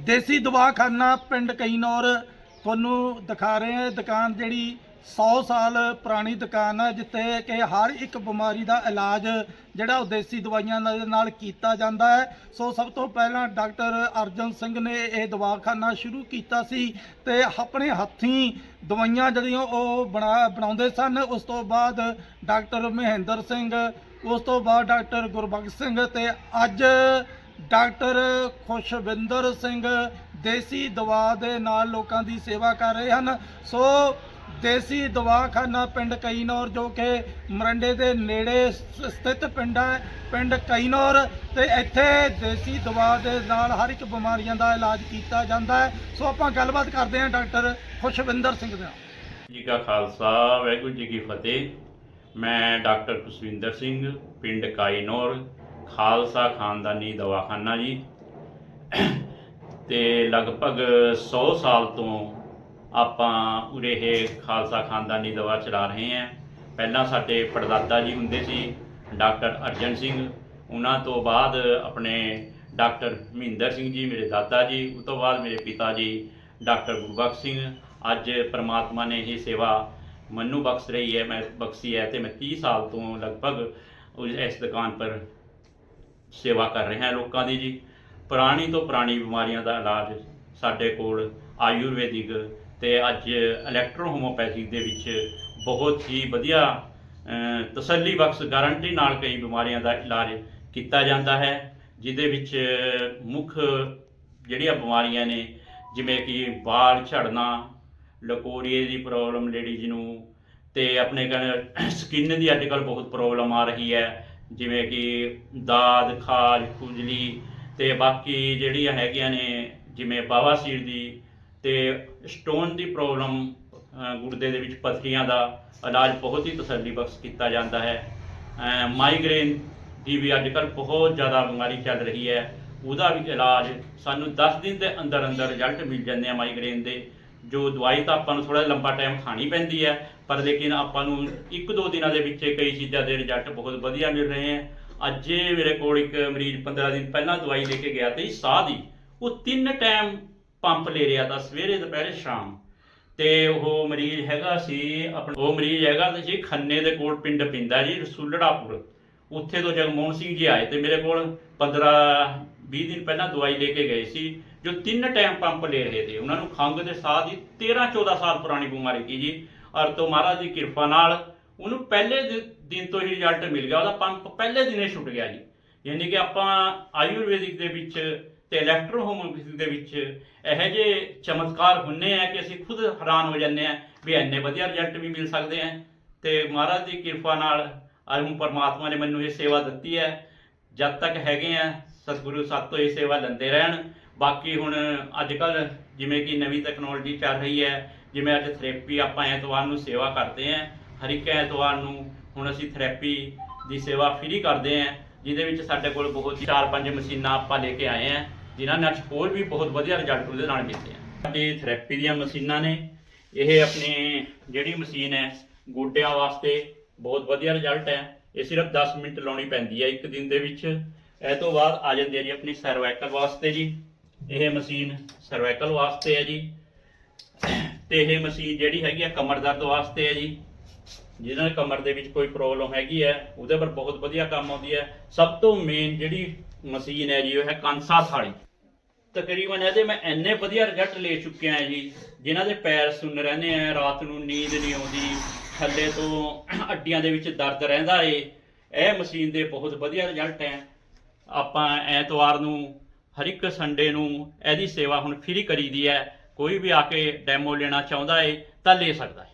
ਦੇਸੀ ਦਵਾਖਾਨਾ ਪਿੰਡ ਕਈਨੌਰ ਤੁਹਾਨੂੰ ਦਿਖਾ ਰਹੇ ਹਾਂ। ਦੁਕਾਨ ਜਿਹੜੀ 100 ਸਾਲ ਪੁਰਾਣੀ ਦੁਕਾਨ ਹੈ ਜਿੱਥੇ ਕਿ ਹਰ ਇੱਕ ਬਿਮਾਰੀ ਦਾ ਇਲਾਜ ਜਿਹੜਾ ਉਹ ਦੇਸੀ ਦਵਾਈਆਂ ਦੇ ਨਾਲ ਕੀਤਾ ਜਾਂਦਾ ਹੈ। ਸੋ ਸਭ ਤੋਂ ਪਹਿਲਾਂ ਡਾਕਟਰ ਅਰਜਨ ਸਿੰਘ ਨੇ ਇਹ ਦਵਾਖਾਨਾ ਸ਼ੁਰੂ ਕੀਤਾ ਸੀ ਤੇ ਆਪਣੇ ਹੱਥੀਂ ਦਵਾਈਆਂ ਜਿਹੜੀਆਂ ਉਹ ਬਣਾ ਬਣਾਉਂਦੇ ਸਨ। ਉਸ ਤੋਂ ਬਾਅਦ ਡਾਕਟਰ ਮਹਿੰਦਰ ਸਿੰਘ, ਉਸ ਤੋਂ ਬਾਅਦ ਡਾਕਟਰ ਗੁਰਬਖਸ਼ ਸਿੰਘ ਤੇ ਅੱਜ ਡਾਕਟਰ ਖੁਸ਼ਵਿੰਦਰ ਸਿੰਘ ਦੇਸੀ ਦਵਾ ਦੇ ਨਾਲ ਲੋਕਾਂ ਦੀ ਸੇਵਾ ਕਰ ਰਹੇ ਹਨ। ਸੋ ਦੇਸੀ ਦਵਾਖਾਨਾ ਪਿੰਡ ਕਈਨੌਰ, ਜੋ ਕਿ ਮਰੰਡੇ ਦੇ ਨੇੜੇ ਸ- ਸਥਿਤ ਪਿੰਡ ਹੈ, ਪਿੰਡ ਕਈਨੌਰ। ਤੇ ਇੱਥੇ ਦੇਸੀ ਦਵਾ ਦੇ ਨਾਲ ਹਰ ਇੱਕ ਬਿਮਾਰੀਆਂ ਦਾ ਇਲਾਜ ਕੀਤਾ ਜਾਂਦਾ ਹੈ। ਸੋ ਆਪਾਂ ਗੱਲਬਾਤ ਕਰਦੇ ਹਾਂ ਡਾਕਟਰ ਖੁਸ਼ਵਿੰਦਰ ਸਿੰਘ ਦੇ ਨਾਲ। ਜੀ ਕਾ ਖਾਲਸਾ, ਵਾਹਿਗੁਰੂ ਜੀ ਕੀ ਫਤਿਹ। ਮੈਂ ਡਾਕਟਰ ਕੁਸਵਿੰਦਰ ਸਿੰਘ, ਪਿੰਡ ਕਾਈਨੌਰ। ਖਾਲਸਾ ਖਾਨਦਾਨੀ ਦਵਾਖਾਨਾ ਜੀ। ਤੇ ਲਗਭਗ 100 ਸਾਲ ਤੋਂ ਆਪਾਂ ਉਰੇ ਇਹ ਖਾਲਸਾ ਖਾਨਦਾਨੀ ਦਵਾ ਚਲਾ ਰਹੇ ਹਾਂ। ਪਹਿਲਾਂ ਸਾਡੇ ਪੜਦਾਦਾ ਜੀ ਹੁੰਦੇ ਸੀ, ਡਾਕਟਰ ਅਰਜਨ ਸਿੰਘ। ਉਹਨਾਂ ਤੋਂ ਬਾਅਦ ਆਪਣੇ ਡਾਕਟਰ ਮਹਿੰਦਰ ਸਿੰਘ ਜੀ, ਮੇਰੇ ਦਾਦਾ ਜੀ। ਉਸ ਤੋਂ ਬਾਅਦ ਮੇਰੇ ਪਿਤਾ ਜੀ, ਡਾਕਟਰ ਗੁਰਬਖਸ਼ ਸਿੰਘ। ਅੱਜ ਪ੍ਰਮਾਤਮਾ ਨੇ ਇਹ ਸੇਵਾ ਮੈਨੂੰ ਬਖਸ਼ ਰਹੀ ਹੈ, ਮੈਂ ਬਖਸ਼ੀ ਹੈ ਤੇ ਮੈਂ 30 ਸਾਲ ਤੋਂ ਲਗਭਗ ਇਸ ਦੁਕਾਨ ਪਰ ਸੇਵਾ ਕਰ ਰਹੇ ਹਾਂ ਲੋਕਾਂ ਦੀ ਜੀ। ਪੁਰਾਣੀ ਤੋਂ ਪੁਰਾਣੀ ਬਿਮਾਰੀਆਂ ਦਾ ਇਲਾਜ ਸਾਡੇ ਕੋਲ ਆਯੁਰਵੈਦਿਕ ਤੇ ਅੱਜ ਇਲੈਕਟ੍ਰੋ ਹੋਮੋਪੈਥਿਕ ਦੇ ਵਿੱਚ ਬਹੁਤ ਹੀ ਵਧੀਆ ਅ, ਤਸੱਲੀ ਬਖਸ਼ ਗਾਰੰਟੀ ਨਾਲ ਕਈ ਬਿਮਾਰੀਆਂ ਦਾ ਇਲਾਜ ਕੀਤਾ ਜਾਂਦਾ ਹੈ ਜਿਹਦੇ ਵਿੱਚ ਮੁੱਖ ਜਿਹੜੀਆਂ ਬਿਮਾਰੀਆਂ ਨੇ ਜਿਵੇਂ ਕਿ ਵਾਲ ਝੜਨਾ ਲਕੋਰੀਏ ਦੀ ਪ੍ਰੋਬਲਮ ਲੇਡੀਜ਼ ਨੂੰ ਤੇ ਆਪਣੇ ਸਕਿਨ ਦੀ ਅੱਜ ਕੱਲ੍ਹ ਬਹੁਤ ਪ੍ਰੋਬਲਮ ਆ ਰਹੀ ਹੈ। ਜਿਵੇਂ ਕਿ ਦਾਦ ਖਾਜ ਖੁਜਲੀ ਤੇ ਬਾਕੀ ਜਿਹੜੀਆਂ ਹੈਗੀਆਂ ਨੇ ਜਿਵੇਂ ਬਾਵਾਸੀਰ ਦੀ ਤੇ ਸਟੋਨ ਦੀ ਪ੍ਰੋਬਲਮ ਅ, ਗੁਰਦੇ ਦੇ ਵਿੱਚ ਪਥਰੀਆਂ ਦਾ ਇਲਾਜ ਬਹੁਤ ਹੀ ਤਸੱਲੀ ਬਖਸ਼ ਕੀਤਾ ਜਾਂਦਾ ਹੈ। ਮਾਈਗ੍ਰੇਨ ਦੀ ਵੀ ਅੱਜ ਕੱਲ੍ਹ ਬਹੁਤ ਜ਼ਿਆਦਾ ਬਿਮਾਰੀ ਚੱਲ ਰਹੀ ਹੈ। ਉਹਦਾ ਵੀ ਇਲਾਜ ਸਾਨੂੰ 10 ਦਿਨ ਦੇ ਅੰਦਰ ਅੰਦਰ ਰਿਜ਼ਲਟ ਮਿਲ ਜਾਂਦੇ ਆ ਮਾਈਗ੍ਰੇਨ ਦੇ। ਜੋ ਦਵਾਈ ਤਾਂ ਆਪਾਂ ਨੂੰ ਥੋੜਾ ਲੰਬਾ ਟਾਈਮ ਖਾਣੀ ਪੈਂਦੀ ਹੈ, ਪਰ ਲੇਕਿਨ ਆਪਾਂ ਨੂੰ ਇੱਕ ਦੋ ਦਿਨਾਂ ਦੇ ਵਿੱਚ ਕਈ ਚੀਜ਼ਾਂ ਦੇ ਰਿਜ਼ਲਟ ਬਹੁਤ ਵਧੀਆ ਮਿਲ ਰਹੇ ਹੈ। ਅੱਜ ਮੇਰੇ ਕੋਲ ਇੱਕ ਮਰੀਜ਼ 15 ਦਿਨ ਪਹਿਲਾਂ ਦਵਾਈ ਲੈ ਕੇ ਗਿਆ ਤੇ ਸਾਹ ਦੀ, ਉਹ ਤਿੰਨ ਟਾਈਮ ਪੰਪ ਲੈ ਰਿਹਾ ਤਾਂ ਸਵੇਰੇ, ਦੁਪਹਿਰੇ, ਸ਼ਾਮ। ਤੇ ਉਹ ਮਰੀਜ਼ ਹੈਗਾ ਸੀ, ਆਪਣਾ ਉਹ ਮਰੀਜ਼ ਹੈਗਾ ਤੇ ਜੀ ਖੰਨੇ ਦੇ ਕੋਲ ਪਿੰਡ ਪਿੰਦਾ ਜੀ ਰਸੂਲੜਾਪੁਰ। ਉੱਥੇ ਤੋਂ ਜਗਮੋਹਨ ਸਿੰਘ ਜੀ ਆਏ ਤੇ ਮੇਰੇ ਕੋਲ 15 20 ਦਿਨ ਪਹਿਲਾਂ ਦਵਾਈ ਲੈ ਕੇ ਗਏ ਸੀ, ਜੋ ਤਿੰਨ ਟਾਈਮ ਪੰਪ ਲੈ ਰਹੇ ਥੇ ਉਹਨਾਂ ਨੂੰ ਖੰਘ ਦੇ ਸਾਹ ਦੀ 13 14 ਸਾਲ ਪੁਰਾਣੀ ਬਿਮਾਰੀ ਸੀ ਜੀ। ਔਰ ਤੋਂ ਮਹਾਰਾਜ ਦੀ ਕਿਰਪਾ ਨਾਲ ਉਹਨੂੰ ਪਹਿਲੇ ਦਿ- ਦਿਨ ਤੋਂ ਹੀ ਰਿਜ਼ਲਟ ਮਿਲ ਗਿਆ, ਉਹਦਾ ਪੰਪ ਪਹਿਲੇ ਦਿਨੇ ਛੁੱਟ ਗਿਆ ਜੀ। ਯਾਨੀ ਕਿ ਆਪਾਂ ਆਯੁਰਵੈਦਿਕ ਦੇ ਵਿੱਚ ਤੇ ਇਲੈਕਟ੍ਰੋ ਹੋਮੋਪੈਥਿਕ ਦੇ ਵਿੱਚ ਇਹੋ ਜਿਹੇ ਚਮਤਕਾਰ ਹੁੰਨੇ ਆ ਕਿ ਅਸੀਂ ਖੁਦ ਹੈਰਾਨ ਹੋ ਜਾਂਦੇ ਆ ਵੀ ਇੰਨੇ ਵਧੀਆ ਰਿਜ਼ਲਟ ਵੀ ਮਿਲ ਸਕਦੇ ਆ। ਤੇ ਮਹਾਰਾਜ ਦੀ ਕਿਰਪਾ ਨਾਲ ਅੱਜ ਪਰਮਾਤਮਾ ਨੇ ਮੈਨੂੰ ਇਹ ਸੇਵਾ ਦਿੱਤੀ ਹੈ। ਜਦ ਤੱਕ ਹੈਗੇ ਆ ਸਤਿਗੁਰੂ ਸਤਿ ਤੋਂ ਇਹ ਸੇਵਾ ਲੈਂਦੇ ਰਹਿਣ। ਬਾਕੀ ਹੁਣ ਅੱਜ ਕੱਲ ਜਿਵੇਂ ਕਿ ਨਵੀਂ ਟੈਕਨੋਲੋਜੀ ਚੱਲ ਰਹੀ ਹੈ, ਜਿਵੇਂ ਅੱਜ ਥੈਰੇਪੀ ਆਪਾਂ ਐਤਵਾਰ ਨੂੰ ਸੇਵਾ ਕਰਦੇ ਆਂ ਹਰ ਇੱਕ ਐਤਵਾਰ ਨੂੰ ਹੁਣ ਅਸੀਂ ਥੈਰੇਪੀ ਦੀ ਸੇਵਾ ਫ੍ਰੀ ਕਰਦੇ ਆਂ ਜਿਹਦੇ ਵਿੱਚ ਸਾਡੇ ਕੋਲ ਬਹੁਤ ਚਾਰ ਪੰਜ ਮਸ਼ੀਨਾਂ ਆਪਾਂ ਲੈ ਕੇ ਆਏ ਆਂ ਜਿਨ੍ਹਾਂ ਨਾਲ ਹੋਰ ਵੀ ਬਹੁਤ ਵਧੀਆ ਰਿਜ਼ਲਟ ਉਹਦੇ ਨਾਲ ਮਿਲਦੇ ਆ ਸਾਡੀ ਥੈਰੇਪੀ ਦੀਆਂ ਮਸ਼ੀਨਾਂ ਨੇ, ਇਹ ਆਪਣੀ ਜਿਹੜੀ ਮਸ਼ੀਨ ਹੈ, ਗੋਡਿਆਂ ਵਾਸਤੇ ਬਹੁਤ ਵਧੀਆ ਰਿਜ਼ਲਟ ਹੈ। ਇਹ ਸਿਰਫ 10 ਮਿੰਟ ਲਾਉਣੀ ਪੈਂਦੀ ਹੈ ਇੱਕ ਦਿਨ ਦੇ ਵਿੱਚ। ਇਹ ਤੋਂ ਬਾਅਦ ਆ ਜਾਂਦੀ ਹੈ ਜੀ ਆਪਣੀ ਸਰਵਾਈਕਲ ਵਾਸਤੇ ਜੀ। ਇਹ ਮਸ਼ੀਨ ਸਰਵਾਈਕਲ ਵਾਸਤੇ ਹੈ ਜੀ। ਤੇ ਇਹ ਮਸ਼ੀਨ ਜਿਹੜੀ ਹੈਗੀ ਆ ਕਮਰ ਦਰਦ ਵਾਸਤੇ ਹੈ ਜੀ। ਜਿਹਨਾਂ ਦੇ ਕਮਰ ਦੇ ਵਿੱਚ ਕੋਈ ਪ੍ਰੋਬਲਮ ਹੈਗੀ ਹੈ, ਉਹਦੇ ਪਰ ਬਹੁਤ ਵਧੀਆ ਕੰਮ ਆਉਂਦੀ ਹੈ। ਸਭ ਤੋਂ ਮੇਨ ਜਿਹੜੀ ਮਸ਼ੀਨ ਹੈ ਜੀ, ਉਹ ਹੈ ਕਾਂਸਾ ਥਾਲੀ। ਤਕਰੀਬਨ ਇਹਦੇ ਮੈਂ ਇੰਨੇ ਵਧੀਆ ਰਿਜ਼ਲਟ ਲੈ ਚੁੱਕਿਆ ਹਾਂ ਜੀ, ਜਿਨ੍ਹਾਂ ਦੇ ਪੈਰ ਸੁੰਨ ਰਹਿੰਦੇ ਆ, ਰਾਤ ਨੂੰ ਨੀਂਦ ਨਹੀਂ ਆਉਂਦੀ, ਥੱਲੇ ਤੋਂ ਅੱਡੀਆਂ ਦੇ ਵਿੱਚ ਦਰਦ ਰਹਿੰਦਾ ਏ। ਇਹ ਮਸ਼ੀਨ ਦੇ ਬਹੁਤ ਵਧੀਆ ਰਿਜ਼ਲਟ ਹੈ। ਆਪਾਂ ਐਤਵਾਰ ਨੂੰ, ਹਰ ਇੱਕ ਸੰਡੇ ਨੂੰ ਇਹਦੀ ਸੇਵਾ ਹੁਣ ਫ੍ਰੀ ਕਰੀ ਦੀ ਹੈ। ਕੋਈ ਵੀ ਆ ਕੇ ਡੈਮੋ ਲੈਣਾ ਚਾਹੁੰਦਾ ਏ ਤਾਂ ਲੈ ਸਕਦਾ ਹੈ।